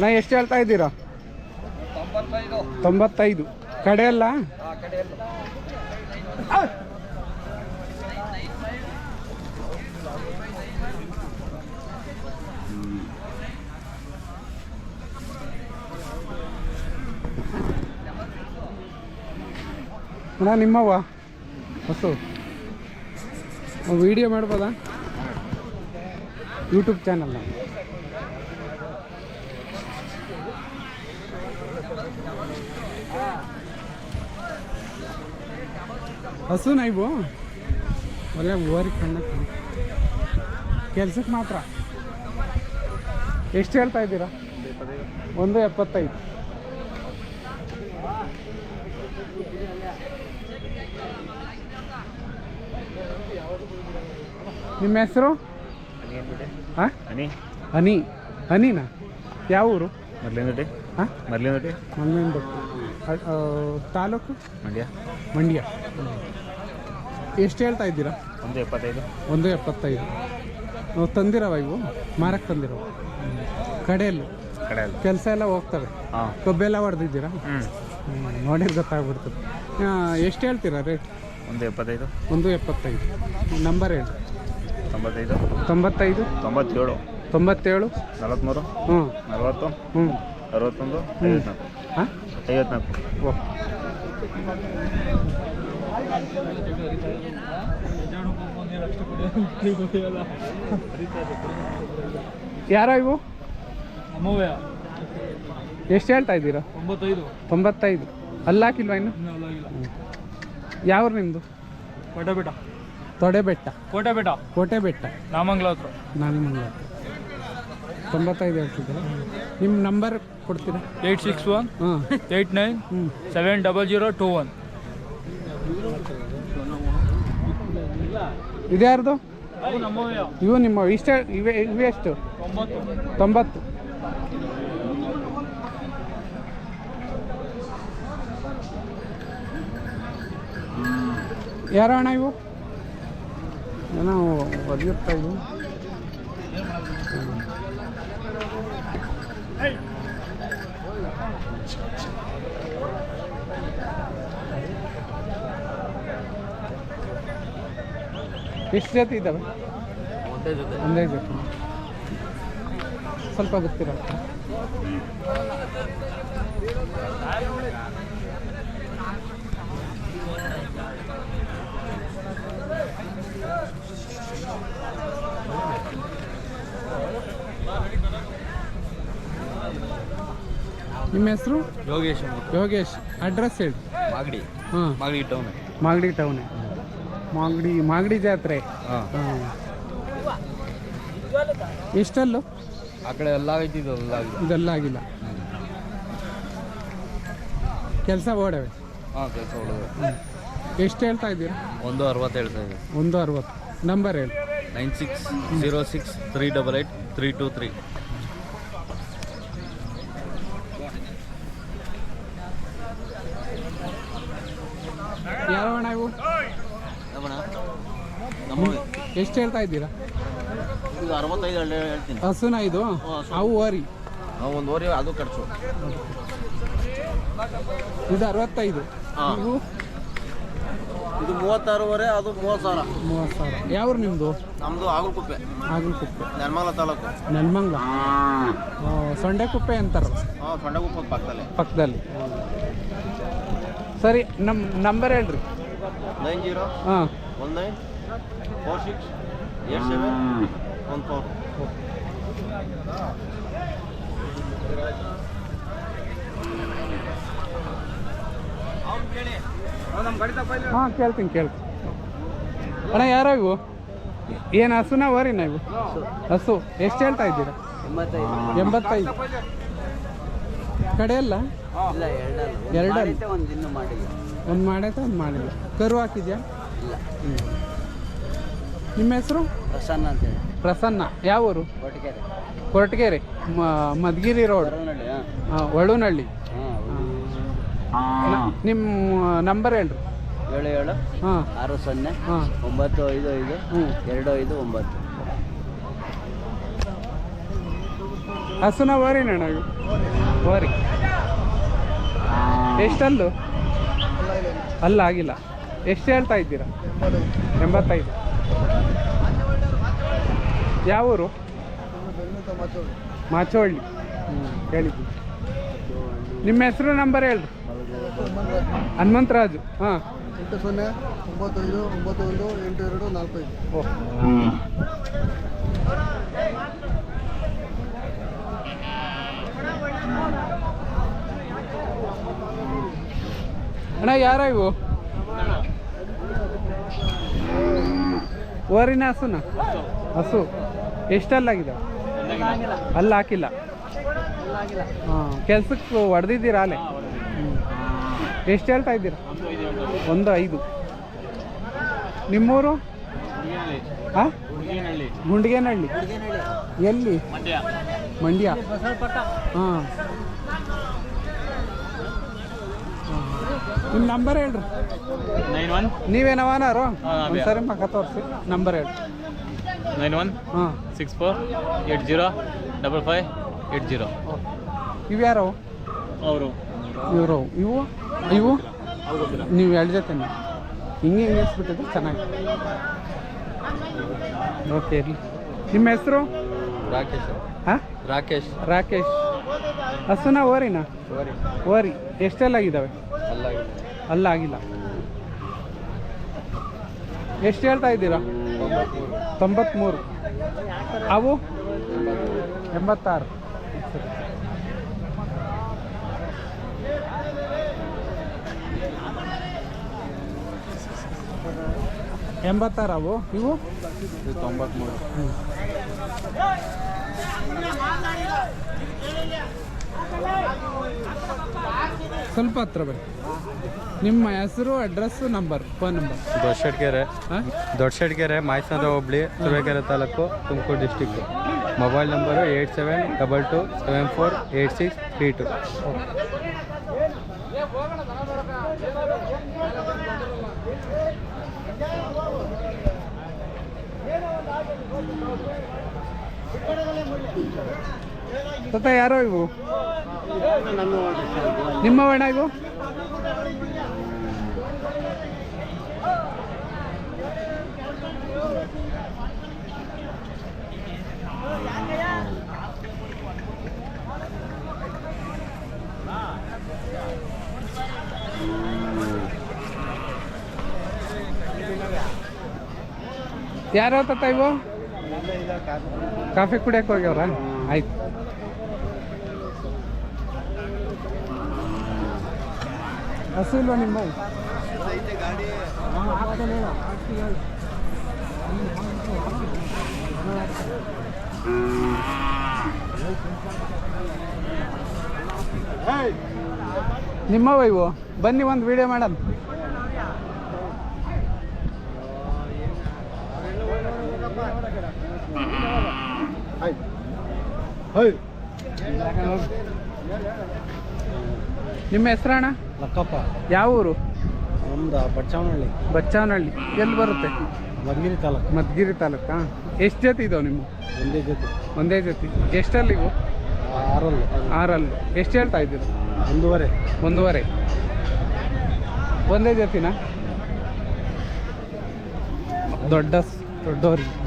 ನಾ ಎಷ್ಟು ಹೇಳ್ತಾ ಇದ್ದೀರಾ? ತೊಂಬತ್ತೈದು. ಕಡೆಯಲ್ಲಿ ಅಣ್ಣ ನಿಮ್ಮವ್ವ? ಹೊಸು. ವಿಡಿಯೋ ಮಾಡ್ಬೋದಾ? ಯೂಟ್ಯೂಬ್ ಚಾನಲ್ ಹಸುನಾ ಇವು. ಒಳ್ಳೆ ಓರಿ ಕಣ್ಣ ಕೆಲ್ಸಕ್ಕೆ ಮಾತ್ರ. ಎಷ್ಟು ಹೇಳ್ತಾ ಇದ್ದೀರಾ? ಒಂದು ಎಪ್ಪತ್ತೈದು. ನಿಮ್ಮ ಹೆಸರು? ಹಾಂ ಹನಿ. ಹನಿ. ಹನಿನಾ? ಯಾವ ಊರು ಮೊದಲಿಂದಟಿ ಹಾಂ ಅ- ಆ, ತಾಲೂಕು? ಮಂಡ್ಯ. ಮಂಡ್ಯ. ಎಷ್ಟು ಹೇಳ್ತಾ ಇದ್ದೀರಾ? ಒಂದು ಎಪ್ಪತ್ತೈದು. ಒಂದು ಎಪ್ಪತ್ತೈದು. ನಾವು ತಂದಿರವ ಇವು? ಮಾರಕ್ಕೆ ತಂದಿರವ? ಕಡೆಯಲ್ಲಿ? ಕಡೆಯಲ್ಲಿ. ಕೆಲಸ ಎಲ್ಲ ಹೋಗ್ತವೆ. ಹಾಂ. ಕಬ್ಬೆಲ್ಲ ಹೊಡೆದಿದ್ದೀರಾ? ಹ್ಞೂ ನೋಡಿದ್ರೆ ಗೊತ್ತಾಗ್ಬಿಡ್ತದೆ. ಎಷ್ಟು ಹೇಳ್ತೀರಾ ರೇಟ್ ಒಂದು ಎಪ್ಪತ್ತೈದು. ಒಂದು ಎಪ್ಪತ್ತೈದು. ನಂಬರ್ ಹೇಳಿ. ತೊಂಬತ್ತೈದು. ತೊಂಬತ್ತೈದು? ತೊಂಬತ್ತೇಳು. ತೊಂಬತ್ತೇಳು? ನಲವತ್ತ್ಮೂರು ಹ್ಞೂ ನಲವತ್ತು. ಹ್ಞೂ ಅರವತ್ತೊಂದು. ಹ್ಞೂ ಹಾಂ? ಐವತ್ನಾಲ್ಕು. ಓ ಯಾರೋ ಇವು? ಎಷ್ಟು ಹೇಳ್ತಾ ಇದ್ದೀರಾ? ಒಂಬತ್ತೈದು ತೊಂಬತ್ತೈದು. ಅಲ್ಲಾಕಿಲ್ವಾ ಇನ್ನು? ಯಾವ್ರು ನಿಮ್ಮದು ಕೋಟೆ ಬೆಟ್ಟ ತೊಡೆ ಬೆಟ್ಟ ಕೋಟೆ ಬೆಟ್ಟ ಕೋಟೆ ಬೆಟ್ಟ ನಾಮಂಗ್ಲ ಹತ್ರ ನಾನು ಮಂಗ್ಲ ತೊಂಬತ್ತೈದು ಹೇಳ್ತಿದ್ದೀರಾ? ನಿಮ್ಮ ನಂಬರ್ ಕೊಡ್ತೀರಾ? ಏಯ್ಟ್ ಸಿಕ್ಸ್ ಒನ್ ಹಾಂ. ಏಯ್ಟ್ ನೈನ್ ಹ್ಞೂ seven double zero two one. ಇದ್ಯಾರ್ದು? ಇವು ನಿಮ್ಮ ಇಷ್ಟ ಇವೆ ಇವೆ ಎಷ್ಟು? ತೊಂಬತ್ತು. ಯಾರ ಅಣ್ಣ ಇವು? ಏನೋ ಬದಿಯುತ್ತ ಇವು ಎಷ್ಟು ಜೊತೆ ಇದ್ದಾವೆ? ಒಂದೇ ಸ್ವಲ್ಪ ಗೊತ್ತಿರ ನಿಮ್ಮ ಹೆಸರು? ಯೋಗೇಶ್ ಯೋಗೇಶ್. ಅಡ್ರೆಸ್ ಹೇಳಿ. ಮಾಗಡಿ. ಹಾಂ. ಮಾಗಡಿ ಟೌನ್. ಮಾಗಡಿ ಟೌನ್. ಮಾಗಡಿ ಮಾಗಡಿ ಜಾತ್ರೆ. ಹಾಂ. ಎಷ್ಟಲ್ಲು? ಆ ಕಡೆ ಎಲ್ಲ ಆಗಿದೆ ಇದೆಲ್ಲ ಆಗಿಲ್ಲ. ಕೆಲಸ ಓಡವೆ? ಹಾಂ ಕೆಲಸ ಒಳ್ಳೆದು ಎಷ್ಟು ಹೇಳ್ತಾ ಇದ್ದೀರಾ? ಒಂದು ಅರವತ್ತು ಹೇಳ್ತಾ ಇದೆ ಒಂದು ಅರವತ್ತು. ನಂಬರ್ ಹೇಳಿ. Nine six zero six three double eight three two three ಯಾವ ಅಣ್ಣ ಇವು ಎಷ್ಟು ಹೇಳ್ತಾ ಇದ್ದೀರಾ? ಇದು ಅರವತ್ತೈದು ಹೇಳ್ತೀನಿ. ಹಸುನ ಇದು? ಅವು ಓರಿ. ಒಂದು ಓರಿ ಅದು ಖರ್ಚು. ಇದು ಅರವತ್ತೈದು. ಇದು ಮೂವತ್ತಾರೂವರೆ ಅದು ಮೂವತ್ತು ಸಾವಿರ ಮೂವತ್ತು ಸಾವಿರ ಯಾವ್ರು ನಿಮ್ಮದು ನಮ್ಮದು ಆಗಲಕುಪ್ಪೆ ಆಗಲಕುಪ್ಪೆ ನೆಲಮಂಗಲ ತಾಲೂಕು. ನೆಲಮಂಗ್ಲ? ಸೊಂಡೆಕುಪ್ಪೆ ಅಂತಾರೆ ಹಾಂ ಕುಪ್ಪೆ ಪಕ್ಕದಲ್ಲಿ. ಪಕ್ಕದಲ್ಲಿ. ಸರಿ ನಮ್ಮ ನಂಬರ್ ಹೇಳ್ರಿ. ನೈನ್ ಜೀರೋ ಹಾಂ one nine four six eight seven one four ಹಾಂ ಕೇಳ್ತೀನಿ ಕೇಳ್ತೀನಿ. ಅಣ್ಣ ಯಾರೋ ಇವು ಏನು ಹಸುನ ಓರಿನ ಇವು? ಹಸು. ಎಷ್ಟು ಹೇಳ್ತಾ ಇದ್ದೀರಾ? ಎಂಬತ್ತೈದು. ಕಡೆ ಅಲ್ಲ? ಇಲ್ಲ ಎರಡಲ್ಲ. ಎರಡಲ್ಲ. ಒಂದು ಮಾಡೈತೆ ಒಂದು ಮಾಡಿಲ್ಲ. ಕರು ಹಾಕಿದ್ಯಾ? ಇಲ್ಲ. ಹ್ಞೂ ನಿಮ್ಮ ಹೆಸರು? ಪ್ರಸನ್ನ ಅಂತೇಳಿ. ಪ್ರಸನ್ನ. ಯಾವ ಊರು? ಕೊರಟಗೆರೆ. ಮ ಮಧುಗಿರಿ ರೋಡ್. ಹಾಂ. ಒಳುನಹಳ್ಳಿ ನಿಮ್ಮ ನಂಬರ್ ಹೇಳ್ರಿ. ಏಳು ಏಳು ಹಾಂ. ಆರು ಸೊನ್ನೆ ಹಾಂ. ಒಂಬತ್ತು ಐದು ಐದು ಹ್ಞೂ. ಎರಡು ಐದು ಒಂಬತ್ತು. ಹಸುನ ಬರೀ ನೋಡ ಬರೀ ಓರಿ ಎಷ್ಟಲ್ಲು? ಅಲ್ಲ ಆಗಿಲ್ಲ ಎಷ್ಟು ಹೇಳ್ತಾ ಇದ್ದೀರಾ? ಎಂಬತ್ತೈದು. ಯಾವ ಊರು ಮಾಚೋಳ್ಳಿ ಹ್ಞೂ ನಿಮ್ಮ ಹೆಸರು ನಂಬರ್ ಹೇಳ್ರಿ. ಹನುಮಂತರಾಜು. ಹಾಂ. ಎಂಟು ಸೊನ್ನೆ ಒಂಬತ್ತೈದು ಒಂಬತ್ತು ಒಂದು ಎಂಟು ಎರಡು ನಾಲ್ಕೈದು. ಐದು ಓಹ್ ಅಣ್ಣ ಯಾರ ಇವು ಓರಿನ ಹಸುನ? ಹಸು. ಎಷ್ಟಲ್ಲಾಗಿದೆ? ಅಲ್ಲಿ ಹಾಕಿಲ್ಲ. ಹಾಂ ಕೆಲ್ಸಕ್ಕೆ ಹೊಡೆದಿದ್ದೀರಾ ಅಲ್ಲೇ? ಎಷ್ಟು ಹೇಳ್ತಾ ಇದ್ದೀರಾ? ಒಂದು ಐದು. ನಿಮ್ಮೂರು? ಹಾಂ ಗುಂಡಿಗೆನಹಳ್ಳಿ ಎಲ್ಲಿ? ಮಂಡ್ಯ. ಹಾಂ. ನಿಮ್ಮ ನಂಬರ್ ಹೇಳ್ರಿ. Nine one? ನೀವೇನವನಾರು ಸರಿ. ಮಕ್ಕ ತೋರಿಸಿ ನಂಬರ್ ಹೇಳ್ರಿ. Nine one? ಹಾಂ. Six four? Eight zero? Double five? Eight zero? ಇವು ಯಾರು ಅವರು. ಇವರು ಇವು? ಇವು? ನೀವು ಎರಡು ಜೊತೆ ಹಿಂಗೆ ಹಿಂಗೆ ಇಸ್ಬಿಟ್ಟಿದ್ರೆ ಚೆನ್ನಾಗಿ. ಓಕೆ ಇರಲಿ. ನಿಮ್ಮ ಹೆಸರು? ರಾಕೇಶ್ ಹಾಂ? ರಾಕೇಶ್. ರಾಕೇಶ್. ಹಸುನ ಓರಿನಾ? ಓರಿ. ಓರಿ. ಎಷ್ಟೆಲ್ಲ ಆಗಿದ್ದಾವೆ? ಅಲ್ಲ ಅಲ್ಲ ಆಗಿಲ್ಲ ಎಷ್ಟು ಹೇಳ್ತಾ ಇದ್ದೀರಾ? ತೊಂಬತ್ಮೂರು. ಅವು? ಎಂಬತ್ತಾರು. ಎಂಬತ್ತಾರು ಅವು? ಇವು? ತೊಂಬತ್ಮೂರು. ಸ್ವಲ್ಪ ಹತ್ರ ಬನ್ನಿ. ನಿಮ್ಮ ಹೆಸರು address number phone number Doddashetgere. ದೊಡ್ಡ Doddashetgere Mayasandra hobli Turuvekere taluk Tumakuru district mobile number eight seven double two seven four eight six three two. ತಾತ ಯಾರೋ ಇವು ನಿಮ್ಮ ಬಣ್ಣ ಇವು ಯಾರೋ ತಾತ ಇವು ಕಾಫಿ ಕುಡಿಯಕ್ಕೆ ಹೋಗ್ಯವ್ರ ಆಯ್ತು ಹಸು ಇಲ್ವಾ ನಿಮ್ಮ ಇವು ಬನ್ನಿ ಒಂದು ವಿಡಿಯೋ ಮಾಡೋಣ. ನಿಮ್ಮ ಹೆಸರಣ್ಣ ಲಕ್ಕಪ್ಪ. ಯಾವ ಊರು? ನಮ್ದು ಬಚ್ಚಾವನಹಳ್ಳಿ. ಬಚ್ಚವನಹಳ್ಳಿ. ಎಲ್ಲಿ ಬರುತ್ತೆ? ಮದ್ಗಿರಿ ತಾಲೂಕು. ಮದ್ಗಿರಿ ತಾಲೂಕಾ? ಎಷ್ಟು ಜೊತೆ ಇದಾವೆ ನಿಮ್ಮ ಒಂದೇ ಜೊತೆ. ಒಂದೇ ಜೊತೆ. ಎಷ್ಟಲ್ಲಿ ಇವು? ಆರಲ್ಲಿ. ಆರಲ್ಲಿ. ಎಷ್ಟು ಹೇಳ್ತಾ ಇದ್ದೀರಾ? ಒಂದೂವರೆ. ಒಂದೂವರೆ. ಒಂದೇ ಜೊತೆನಾ? ದೊಡ್ಡ ದೊಡ್ಡವ್ರಿಗೆ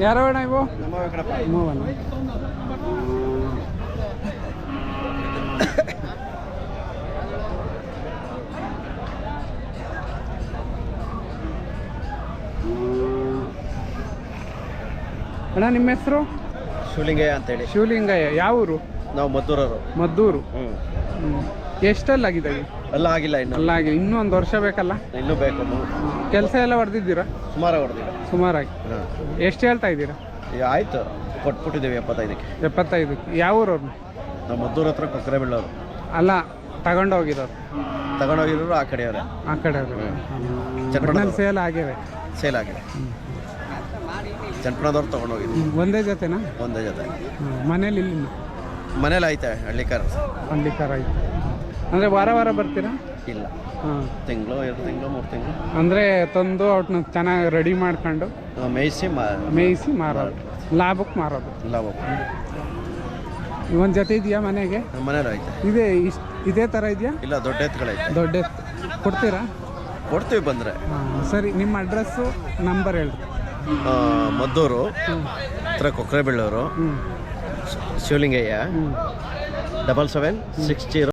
ಯಾರೋ ಅಣ್ಣ ಇವು? ಮೂವಣ್ಣ ಅಣ್ಣ ನಿಮ್ಮ ಹೆಸರು? ಶಿವಲಿಂಗಯ್ಯ ಅಂತೇಳಿ. ಶಿವಲಿಂಗಯ್ಯ. ಯಾವ ಊರು? ನಾವು ಮದ್ದೂರವರು. ಮದ್ದೂರು. ಎಷ್ಟಲ್ಲಾಗಿದೆ ಅಲ್ಲ ಆಗಿಲ್ಲ ಇನ್ನು. ಅಲ್ಲ ಆಗಿಲ್ಲ ಇನ್ನೂ ಒಂದು ವರ್ಷ ಬೇಕಲ್ಲ? ಇನ್ನೂ ಬೇಕು. ಕೆಲಸ ಎಲ್ಲ ಹೊಡೆದಿದ್ದೀರಾ? ಸುಮಾರು ಹೊಡೆದಿಲ್ಲ ಸುಮಾರಾಗಿ. ಎಷ್ಟು ಹೇಳ್ತಾ ಇದ್ದೀರಾ? ಆಯಿತು. ಕೊಟ್ಬಿಟ್ಟಿದ್ದೀವಿ ಎಪ್ಪತ್ತೈದಕ್ಕೆ. ಎಪ್ಪತ್ತೈದು ಯಾವ ಊರವ್ರು ನಾವು ಮದ್ದೂರ ಹತ್ರ ಕೊಕ್ಕರೆ ಬೀಳೋರು ಅಲ್ಲ ತಗೊಂಡೋಗಿರೋರು. ತಗೊಂಡೋಗಿರೋರು ಆ ಕಡೆಯವ್ರೆ. ಆ ಕಡೆ ಅವರು ಸೇಲ್ ಆಗಿವೆ. ಸೇಲ್ ಆಗಿದೆ. ಚನ್ನಪಟ್ಟಣದವ್ರು ತೊಗೊಂಡೋಗಿದ್ವಿ. ಒಂದೇ ಜೊತೆನಾ? ಒಂದೇ ಜೊತೆ. ಮನೇಲಿ ಇಲ್ಲಿ ಮನೇಲಿ ಐತೆ ಹಳ್ಳಿಕಾರ. ಹಳ್ಳಿಕಾರ ಕಾರ ಆಯ್ತು ಅಂದರೆ ವಾರ ವಾರ ಬರ್ತೀರಾ? ಇಲ್ಲ. ಹಾಂ. ತಿಂಗಳು ಎರಡು ತಿಂಗಳು ಮೂರು ತಿಂಗಳು. ಅಂದರೆ ತಂದು ಅವ್ರನ್ನ ಚೆನ್ನಾಗಿ ರೆಡಿ ಮಾಡ್ಕೊಂಡು? ಮೇಯಿಸಿ ಮೇಯಿಸಿ ಮಾರೋದು. ಲಾಭಕ್ಕೆ ಮಾರೋದು. ಲಾಭಕ್ಕೆ ಒಂದು ಜೊತೆ ಇದೆಯಾ ಮನೆಗೆ? ಮನೇಲಿ ಐತೆ. ಇದೇ ಇಷ್ಟು ಇದೇ ಥರ ಇದೆಯಾ? ಇಲ್ಲ ದೊಡ್ಡ ಎತ್ತುಗಳೈತೆ ದೊಡ್ಡ ಎತ್ತು. ಕೊಡ್ತೀರಾ? ಕೊಡ್ತೀವಿ ಬಂದರೆ. ಹಾಂ ಸರಿ ನಿಮ್ಮ ಅಡ್ರೆಸ್ಸು ನಂಬರ್ ಹೇಳ್ರಿ. ಮದ್ದೂರು ಹತ್ರ Kokkare Bellur Shivalingaiah double seven six zero